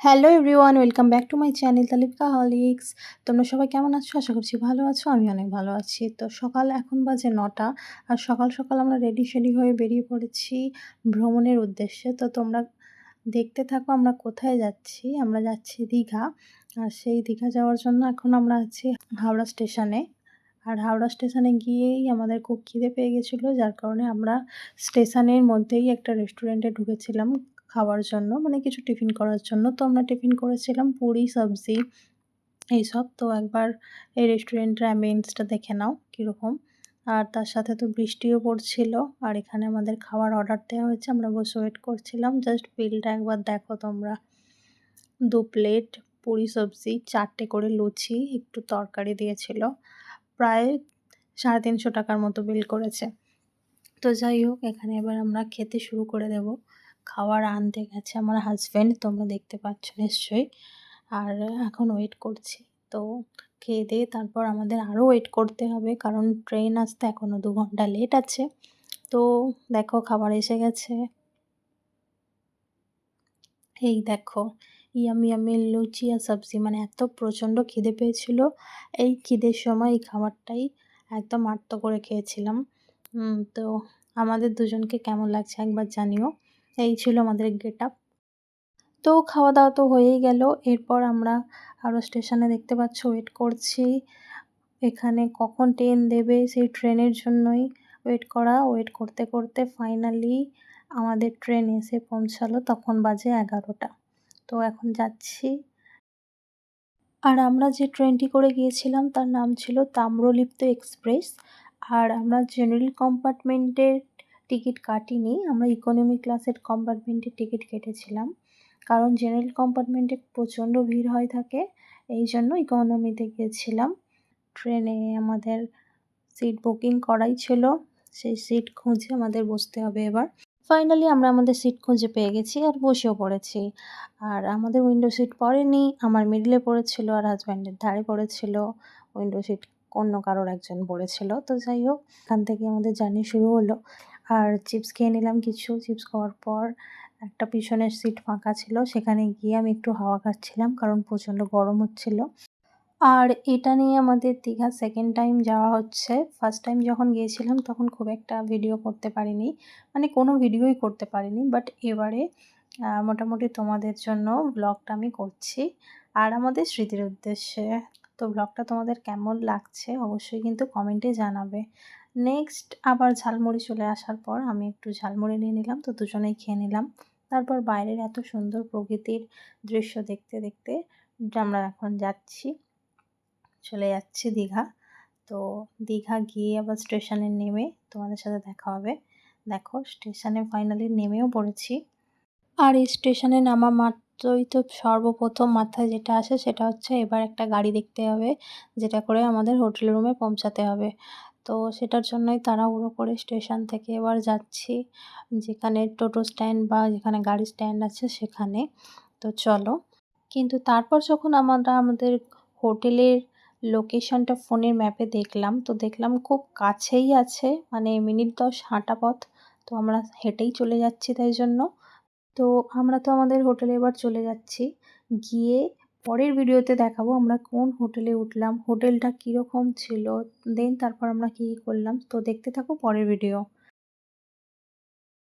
Hello everyone, welcome back to my channel তালিকা হলিক্স। তোমরা সবাই কেমন আছো? আশা করছি ভালো আছো আমি অনেক ভালো আছি। তো সকাল, এখন বাজে নটা, আর সকাল সকাল আমরা রেডি শেডি হয়ে বেরিয়ে পড়েছি ভ্রমণের উদ্দেশ্যে। তো তোমরা দেখতে থাকো আমরা কোথায় যাচ্ছি। আমরা যাচ্ছি দীঘা, আর সেই দীঘা যাওয়ার জন্য এখন আমরা আছি হাওড়া স্টেশনে। আর হাওড়া স্টেশনে গিয়েই আমাদের খুব খিদে পেয়ে গেছিল, যার কারণে আমরা স্টেশনের মধ্যেই একটা রেস্টুরেন্টে ঢুকেছিলাম। খাওয়ার জন্য মানে কিছু টিফিন করার জন্য। তো আমরা টিফিন করেছিলাম পুরি, সবজি এইসব। তো একবার এই রেস্টুরেন্টের অ্যাম্বিয়েন্সটা দেখে নাও কীরকম। আর তার সাথে তো বৃষ্টিও পড়ছিল। আর এখানে আমাদের খাবার অর্ডার দেওয়া হয়েছে। আমরা বসে ওয়েট করছিলাম। জাস্ট বিলটা একবার দেখো তোমরা। দু প্লেট পুরি, সবজি, চারটে করে লুচি একটু তরকারি দিয়েছিল। প্রায় সাড়ে তিনশো টাকার মতো বিল করেছে। তো যাই হোক, এখানে এবার আমরা খেতে শুরু করে দেব। খাবার আনতে গেছে আমার হাজব্যান্ড তোমরা দেখতে পাচ্ছ নিশ্চয়ই। আর এখন ওয়েট করছি। তো খেয়ে দিয়ে তারপর আমাদের আরও ওয়েট করতে হবে, কারণ ট্রেন আসতে এখনও দু ঘণ্টা লেট আছে। তো দেখো, খাবার এসে গেছে। এই দেখো ইয়ামি ইয়ামি লুচি আর সবজি মানে এত প্রচণ্ড খিদে পেয়েছিল। এই খিদের সময় এই খাবারটাই একদম আত্ম করে খেয়েছিলাম। তো আমাদের দুজনকে কেমন লাগছে একবার জানিও। এই ছিল আমাদের গেট আপ তো খাওয়া দাওয়া তো হয়েই গেল। এরপর আমরা আরও স্টেশনে দেখতে পাচ্ছ, ওয়েট করছি। এখানে কখন ট্রেন দেবে সেই ট্রেনের জন্যই ওয়েট করা। ওয়েট করতে করতে ফাইনালি আমাদের ট্রেন এসে পৌঁছালো তখন বাজে এগারোটা। তো এখন যাচ্ছি। আর আমরা যে ট্রেনটি করে গিয়েছিলাম তার নাম ছিল তাম্রলিপ্ত এক্সপ্রেস। আর আমরা জেনারেল কম্পার্টমেন্টের টিকিট কাটিনি। আমরা ইকোনমি ক্লাসের কম্পার্টমেন্টের টিকিট কেটেছিলাম। কারণ জেনারেল কম্পার্টমেন্টে প্রচণ্ড ভিড় হয়ে থাকে। এই জন্য ইকোনমিতে গিয়েছিলাম ট্রেনে আমাদের সিট বুকিং করাই ছিল। সেই সিট খুঁজে আমাদের বসতে হবে এবার। ফাইনালি আমরা আমাদের সিট খুঁজে পেয়ে গেছি আর বসেও পড়েছি। আর আমাদের উইন্ডো সিট পড়েনি। আমার মিডলে পড়েছিল আর হাজব্যান্ডের ধারে পড়েছিল। উইন্ডো সিট অন্য কারোর একজন পড়েছিল। তো যাই হোক, এখান থেকে আমাদের জার্নি শুরু হলো। আর চিপস খেয়ে নিলাম কিছু। চিপস খাওয়ার পর একটা পিছনের সিট ফাঁকা ছিল, সেখানে গিয়ে আমি একটু হাওয়া খাচ্ছিলাম কারণ প্রচণ্ড গরম হচ্ছিল। আর এটা নিয়ে আমাদের দীঘা সেকেন্ড টাইম যাওয়া হচ্ছে। ফার্স্ট টাইম যখন গিয়েছিলাম তখন খুব একটা ভিডিও করতে পারিনি। মানে কোনো ভিডিওই করতে পারিনি। বাট এবারে মোটামুটি তোমাদের জন্য ব্লগটা আমি করছি। আর আমাদের স্মৃতির উদ্দেশ্যে, তো ব্লগটা তোমাদের কেমন লাগছে অবশ্যই কিন্তু কমেন্টে জানাবে। নেক্সট আবার ঝালমুড়ি চলে আসার পর আমি একটু ঝালমুড়ি নিয়ে নিলাম, তো দুজনেই খেয়ে নিলাম। তারপর বাইরের এত সুন্দর প্রকৃতির দৃশ্য দেখতে দেখতে আমরা এখন যাচ্ছি, চলে যাচ্ছি দীঘা। তো দীঘা গিয়ে আবার স্টেশনে নেমে তোমাদের সাথে দেখা হবে। দেখো, স্টেশনে ফাইনালি নেমেও পড়েছি। আর এই স্টেশনে নামা মাত্রই তো সর্বপ্রথম মাথায় যেটা আসে সেটা হচ্ছে এবার একটা গাড়ি দেখতে হবে, যেটা করে আমাদের হোটেল রুমে পৌঁছাতে হবে। তো সেটার জন্যই তাড়াহুড়ো করে স্টেশন থেকে এবার যাচ্ছি। যেখানে টোটো স্ট্যান্ড বা যেখানে গাড়ি স্ট্যান্ড আছে সেখানে। তো চলো। কিন্তু তারপর যখন আমরা আমাদের হোটেলের লোকেশনটা ফোনের ম্যাপে দেখলাম, তো দেখলাম খুব কাছেই আছে মানে মিনিট দশ হাঁটা পথ। তো আমরা হেঁটেই চলে যাচ্ছি তাই জন্য। তো আমরা তো আমাদের হোটেলে এবার চলে যাচ্ছি। গিয়ে পরের ভিডিওতে দেখাবো আমরা কোন হোটেলে উঠলাম, হোটেলটা কীরকম ছিল দেন তারপর আমরা কী করলাম। তো দেখতে থাকো পরের ভিডিও।